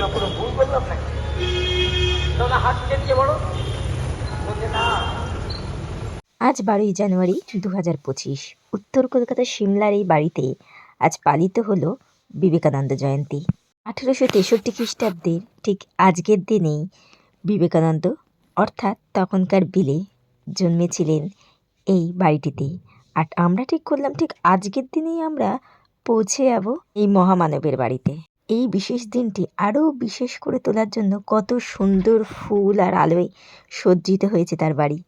না, কোনো ভুল করলাম নাকি? হাত বলো। বলছে, না। আজ বারোই জানুয়ারি দু হাজার পঁচিশ। উত্তর কলকাতার সিমলার এই বাড়িতে আজ পালিত হলো বিবেকানন্দ জয়ন্তী। আঠেরোশো তেষট্টি খ্রিস্টাব্দের ঠিক আজকের দিনেই বিবেকানন্দ, অর্থাৎ তখনকার বিলে, জন্মেছিলেন এই বাড়িটিতে। আর আমরা ঠিক করলাম, ঠিক আজকের দিনেই আমরা পৌঁছে যাব এই মহামানবের বাড়িতে। এই বিশেষ দিনটি আরও বিশেষ করে তোলার জন্য কত সুন্দর ফুল আর আলোয় সজ্জিত হয়েছে তার বাড়ি।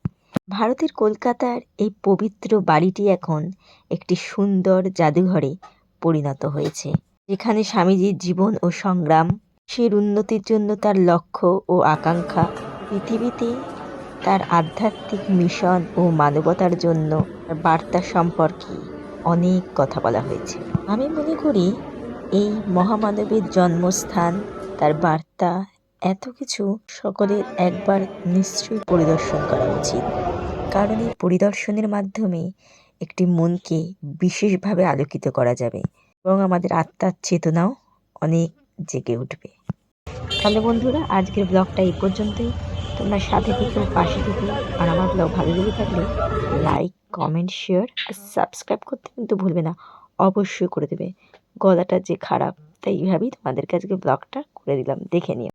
ভারতের কলকাতার এই পবিত্র বাড়িটি এখন একটি সুন্দর জাদুঘরে পরিণত হয়েছে, যেখানে স্বামীজির জীবন ও সংগ্রাম, সে উন্নতির জন্য তার লক্ষ্য ও আকাঙ্ক্ষা, পৃথিবীতে তার আধ্যাত্মিক মিশন ও মানবতার জন্য বার্তা সম্পর্কে অনেক কথা বলা হয়েছে। আমি মনে করি এই মহামানবের জন্মস্থান, তার বার্তা, এত কিছু সকলের একবার নিশ্চয়ই পরিদর্শন করা উচিত। কারণ এই পরিদর্শনের মাধ্যমে একটি মনকে বিশেষভাবে আলোকিত করা যাবে এবং আমাদের আত্মার চেতনাও অনেক জেগে উঠবে। তাহলে বন্ধুরা, আজকের ব্লগটা এই পর্যন্তই। তোমরা সাথে থেকে, পাশে থেকে, আর আমার ব্লগ ভালো লেগে থাকলে লাইক, কমেন্ট, শেয়ার আর সাবস্ক্রাইব করতে কিন্তু ভুলবে না, অবশ্যই করে দেবে। গলাটা যে খারাপ তাই এইভাবেই তোমাদের কাছে ব্লগটা করে দিলাম। দেখে নিও।